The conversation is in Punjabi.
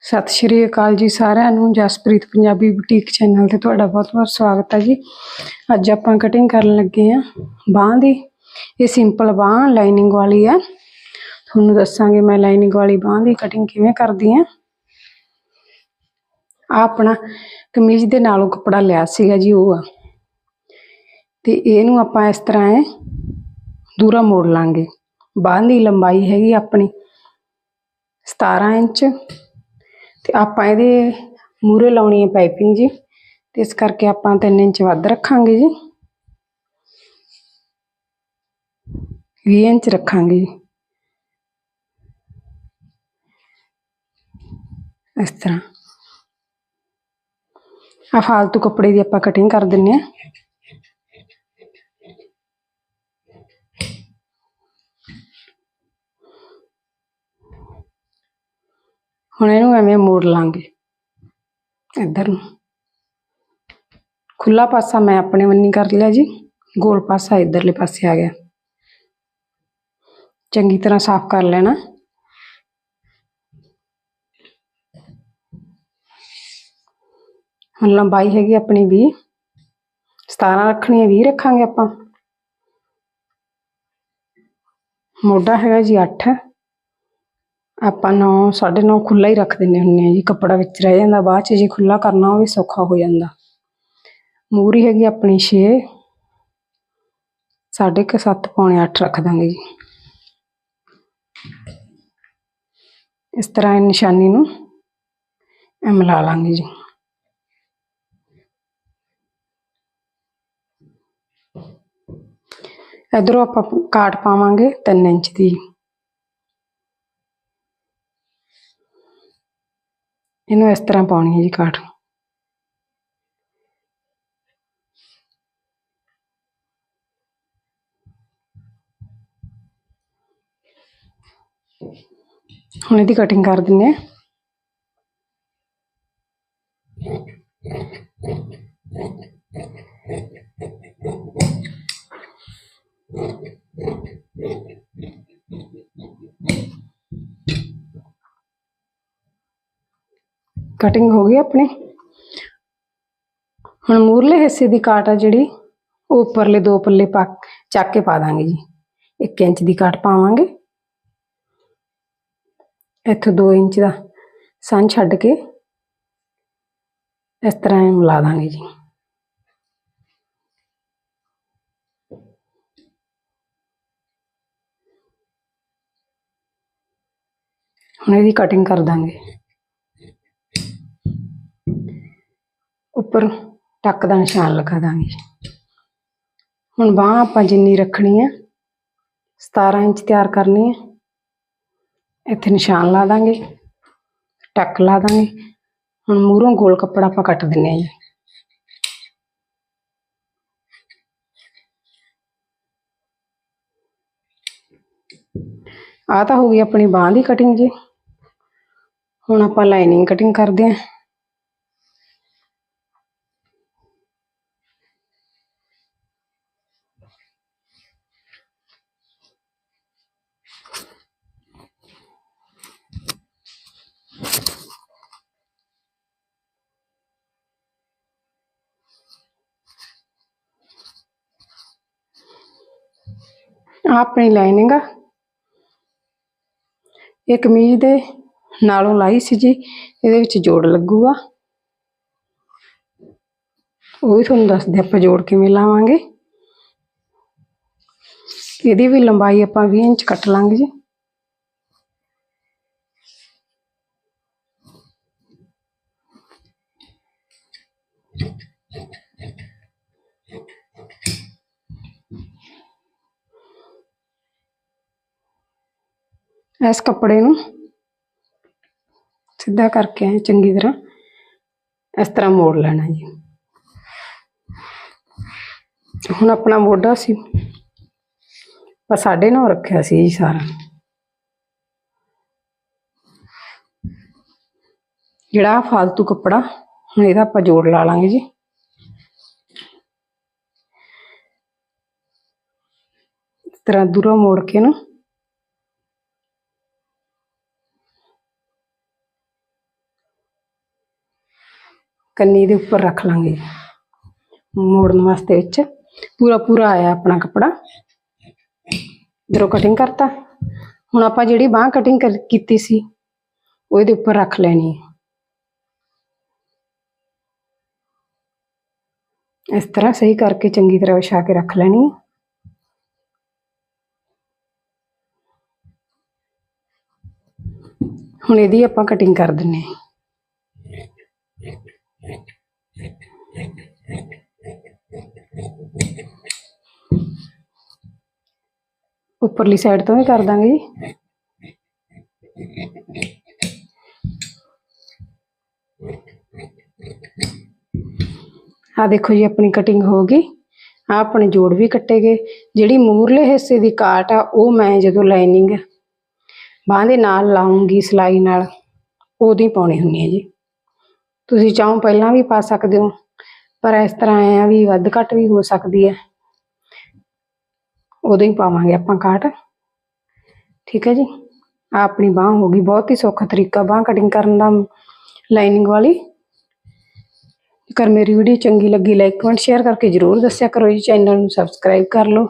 ਸਤਿ ਸ਼੍ਰੀ ਅਕਾਲ ਜੀ ਸਾਰਿਆਂ ਨੂੰ, ਜਸਪ੍ਰੀਤ ਪੰਜਾਬੀ ਬੁਟੀਕ ਚੈਨਲ ਤੇ ਤੁਹਾਡਾ ਬਹੁਤ-ਬਹੁਤ ਸਵਾਗਤ ਹੈ ਜੀ। ਅੱਜ ਆਪਾਂ ਕਟਿੰਗ ਕਰਨ ਲੱਗੇ ਆ ਬਾਹ ਦੀ। ਇਹ ਸਿੰਪਲ ਬਾਹ ਲਾਈਨਿੰਗ ਵਾਲੀ ਆ ਤੁਹਾਨੂੰ ਦੱਸਾਂਗੇ ਮੈਂ ਲਾਈਨਿੰਗ ਵਾਲੀ ਬਾਹ ਦੀ ਕਟਿੰਗ ਕਿਵੇਂ ਕਰਦੀ ਆ ਆ ਆਪਣਾ ਕਮੀਜ਼ ਦੇ ਨਾਲੋਂ ਕੱਪੜਾ ਲਿਆ ਸੀਗਾ ਜੀ ਉਹ ਆ। ਤੇ ਇਹਨੂੰ ਆਪਾਂ ਇਸ ਤਰ੍ਹਾਂ ਹੈ ਦੂਰਾ ਮੋੜ ਲਾਂਗੇ। ਬਾਹ ਦੀ ਲੰਬਾਈ ਹੈਗੀ ਆਪਣੀ 17 ਇੰਚ। ਤੇ ਆਪਾਂ ਇਹਦੇ ਮੂਰੇ ਲਾਉਣੀ ਹੈ ਪਾਈਪਿੰਗ ਜੀ, ਤੇ ਇਸ ਕਰਕੇ ਆਪਾਂ 3 ਇੰਚ ਵੱਧ ਰੱਖਾਂਗੇ ਜੀ। 20 ਇੰਚ ਰੱਖਾਂਗੇ ਜੀ। ਇਸ ਤਰ੍ਹਾਂ। ਆ ਫਾਲਤੂ ਕੱਪੜੇ ਦੀ ਆਪਾਂ ਕਟਿੰਗ ਕਰ ਦਿੰਨੇ ਆ। ਹੁਣ ਇਹਨੂੰ ਐਵੇਂ ਮੋੜ ਲਾਂਗੇ। ਇੱਧਰ ਨੂੰ। ਖੁੱਲਾ ਪਾਸਾ ਮੈਂ ਆਪਣੇ ਬੰਨੀ ਕਰ ਲਿਆ ਜੀ। ਗੋਲ ਪਾਸਾ ਇਧਰਲੇ ਪਾਸੇ ਆ ਗਿਆ। ਚੰਗੀ ਤਰ੍ਹਾਂ ਸਾਫ਼ ਕਰ ਲੈਣਾ। ਹੁਣ ਲੰਬਾਈ ਹੈਗੀ ਆਪਣੀ 20 17 ਰੱਖਣੀ ਹੈ 20 ਰੱਖਾਂਗੇ ਆਪਾਂ। ਮੋਢਾ ਹੈਗਾ ਜੀ 8 ਆਪਾਂ 9 9.5 ਖੁੱਲਾ ਹੀ ਰੱਖ ਦਿੰਨੇ ਹੁੰਨੇ ਆ ਜੀ, ਕੱਪੜਾ ਵਿੱਚ ਰਹਿ ਜਾਂਦਾ, ਬਾਅਦ ਚ ਜੇ ਖੁੱਲਾ ਕਰਨਾ ਹੋਵੇ ਸੌਖਾ ਹੋ ਜਾਂਦਾ। ਮੂਰੀ ਹੈਗੀ ਆਪਣੀ 6 ਸਾਢੇ ਕੁ 7 ਪੌਣੇ 8 ਰੱਖ ਦਾਂਗੇ ਜੀ। ਇਸ ਤਰ੍ਹਾਂ ਇਹ ਨਿਸ਼ਾਨੀ ਨੂੰ ਐ ਮਿਲਾ ਲਾਂਗੇ ਜੀ। ਇਧਰੋਂ ਆਪਾਂ ਕਾਟ ਪਾਵਾਂਗੇ 3 ਇੰਚ ਦੀ। ਇਹਨੂੰ ਇਸ ਤਰ੍ਹਾਂ ਪਾਉਣੀ ਹੈ ਜੀ ਕਾਟ ਹੁਣ ਇਹਦੀ ਕਟਿੰਗ ਕਰ ਦਿੰਨੇ ਆ ਕਟਿੰਗ ਹੋ ਗਈ ਆਪਣੀ ਹੁਣ ਮੂਰਲੇ ਹਿੱਸੇ ਦੀ ਕਾਟ ਆ ਜਿਹੜੀ ਉਹ ਉੱਪਰਲੇ ਦੋ ਪੱਲੇ ਪਾ ਚੱਕ ਕੇ ਪਾ ਦਾਂਗੇ ਜੀ 1 ਇੰਚ ਦੀ ਕਾਟ ਪਾਵਾਂਗੇ ਇੱਥੋਂ 2 ਇੰਚ ਦਾ ਸੰਨ ਛੱਡ ਕੇ ਇਸ ਤਰ੍ਹਾਂ ਹੀ ਮਿਲਾ ਦਾਂਗੇ ਜੀ ਹੁਣ ਇਹਦੀ ਕਟਿੰਗ ਕਰ ਦਾਂਗੇ ਉੱਪਰ ਟੱਕ ਦਾ ਨਿਸ਼ਾਨ ਲਗਾ ਦਾਂਗੇ। ਹੁਣ ਬਾਹ ਆਪਾਂ ਜਿੰਨੀ ਰੱਖਣੀ ਹੈ 17 ਇੰਚ ਤਿਆਰ ਕਰਨੀ ਹੈ ਇੱਥੇ ਨਿਸ਼ਾਨ ਲਾ ਦਾਂਗੇ, ਟੱਕ ਲਾ ਦਾਂਗੇ। ਹੁਣ ਮੂਹਰੋਂ ਗੋਲ ਕੱਪੜਾ ਆਪਾਂ ਕੱਟ ਦਿੰਨੇ ਆ ਜੀ। ਆ ਤਾਂ ਹੋ ਗਈ ਆਪਣੀ ਬਾਹ ਦੀ ਕਟਿੰਗ ਜੀ। ਹੁਣ ਆਪਾਂ ਲਾਈਨਿੰਗ ਕਟਿੰਗ ਕਰਦੇ ਆਂ। ਆਹ ਆਪਣੀ ਲਾਈਨਿੰਗ ਆ। ਇਹ ਕਮੀਜ਼ ਦੇ ਨਾਲੋਂ ਲਾਈ ਸੀ ਜੀ, ਇਹਦੇ ਵਿੱਚ ਜੋੜ ਲੱਗੂਗਾ। ਉਹ ਵੀ ਤੁਹਾਨੂੰ ਦੱਸਦੇ ਆਪਾਂ ਜੋੜ ਕਿਵੇਂ ਲਾਵਾਂਗੇ। ਇਹਦੀ ਵੀ ਲੰਬਾਈ ਆਪਾਂ 20 ਇੰਚ ਕੱਟ ਲਾਂਗੇ ਜੀ। ਇਸ ਕੱਪੜੇ ਨੂੰ ਸਿੱਧਾ ਕਰਕੇ ਐਂ ਚੰਗੀ ਤਰ੍ਹਾਂ ਇਸ ਤਰ੍ਹਾਂ ਮੋੜ ਲੈਣਾ ਜੀ। ਹੁਣ ਆਪਣਾ ਮੋਢਾ ਸੀ। ਪਰ ਸਾਢੇ ਨੌ ਰੱਖਿਆ ਸੀ ਜੀ ਸਾਰਾ। ਜਿਹੜਾ ਆਹ ਫਾਲਤੂ ਕੱਪੜਾ, ਹੁਣ ਇਹਦਾ ਆਪਾਂ ਜੋੜ ਲਾ ਲਾਂਗੇ ਜੀ। ਇਸ ਤਰ੍ਹਾਂ ਦੂਰੋਂ ਮੋੜ ਕੇ ਨਾ ਕੰਨੀ ਦੇ ਉੱਪਰ ਰੱਖ ਲਾਂਗੇ। ਮੋੜਨ ਵਾਸਤੇ ਵਿੱਚ। ਪੂਰਾ ਪੂਰਾ ਆਇਆ ਆਪਣਾ ਕੱਪੜਾ। ਇਧਰੋਂ ਕਟਿੰਗ ਕਰਤਾ। ਹੁਣ ਆਪਾਂ ਜਿਹੜੀ ਬਾਹ ਕਟਿੰਗ ਕੀਤੀ ਸੀ ਉਹ ਇਹਦੇ ਉੱਪਰ ਰੱਖ ਲੈਣੀ। ਹੈ ਇਸ ਤਰ੍ਹਾਂ ਸਹੀ ਕਰਕੇ ਚੰਗੀ ਤਰ੍ਹਾਂ ਵਿਛਾ ਕੇ ਰੱਖ ਲੈਣੀ। ਹੈ ਹੁਣ ਇਹਦੀ ਆਪਾਂ ਕਟਿੰਗ ਕਰ ਦਿੰਨੇ ਹਾਂ ਉੱਪਰਲੀ ਸਾਈਡ ਤੋਂ ਵੀ ਕਰ ਦਾਂਗੇ ਜੀ। ਆ ਦੇਖੋ ਜੀ, ਆਪਣੀ ਕਟਿੰਗ ਹੋ ਗਈ। ਆ ਆਪਣੇ ਜੋੜ ਵੀ ਕੱਟੇ ਗਏ। ਜਿਹੜੀ ਮੂਰਲੇ ਹਿੱਸੇ ਦੀ ਕਾਟ ਆ, ਉਹ ਮੈਂ ਜਦੋਂ ਲਾਈਨਿੰਗ ਬਾਂਹ ਦੇ ਨਾਲ ਲਾਉਂਗੀ ਸਿਲਾਈ ਨਾਲ, ਉਦੋਂ ਹੀ ਪਾਉਣੀ ਹੁੰਦੀ ਹੈ ਜੀ। ਤੁਸੀਂ ਚਾਹੋ ਪਹਿਲਾਂ ਵੀ ਪਾ ਸਕਦੇ ਹੋ, ਪਰ ਇਸ ਤਰ੍ਹਾਂ ਐ ਆ ਵੀ ਵੱਧ ਘੱਟ ਵੀ ਹੋ ਸਕਦੀ ਹੈ। ਉਦੋਂ ਹੀ ਪਾਵਾਂਗੇ ਆਪਾਂ ਕਾਟ ਠੀਕ ਹੈ ਜੀ? ਆ ਆਪਣੀ ਬਾਹ ਹੋ ਗਈ, ਬਹੁਤ ਹੀ ਸੌਖਾ ਤਰੀਕਾ ਬਾਹ ਕਟਿੰਗ ਕਰਨ ਦਾ ਲਾਈਨਿੰਗ ਵਾਲੀ। ਜੇਕਰ ਮੇਰੀ ਵੀਡੀਓ ਚੰਗੀ ਲੱਗੀ ਲਾਈਕ ਕਮੈਂਟ ਸ਼ੇਅਰ ਕਰਕੇ ਜਰੂਰ ਦੱਸਿਆ ਕਰੋ ਜੀ ਚੈਨਲ ਨੂੰ ਸਬਸਕ੍ਰਾਈਬ ਕਰ ਲਓ।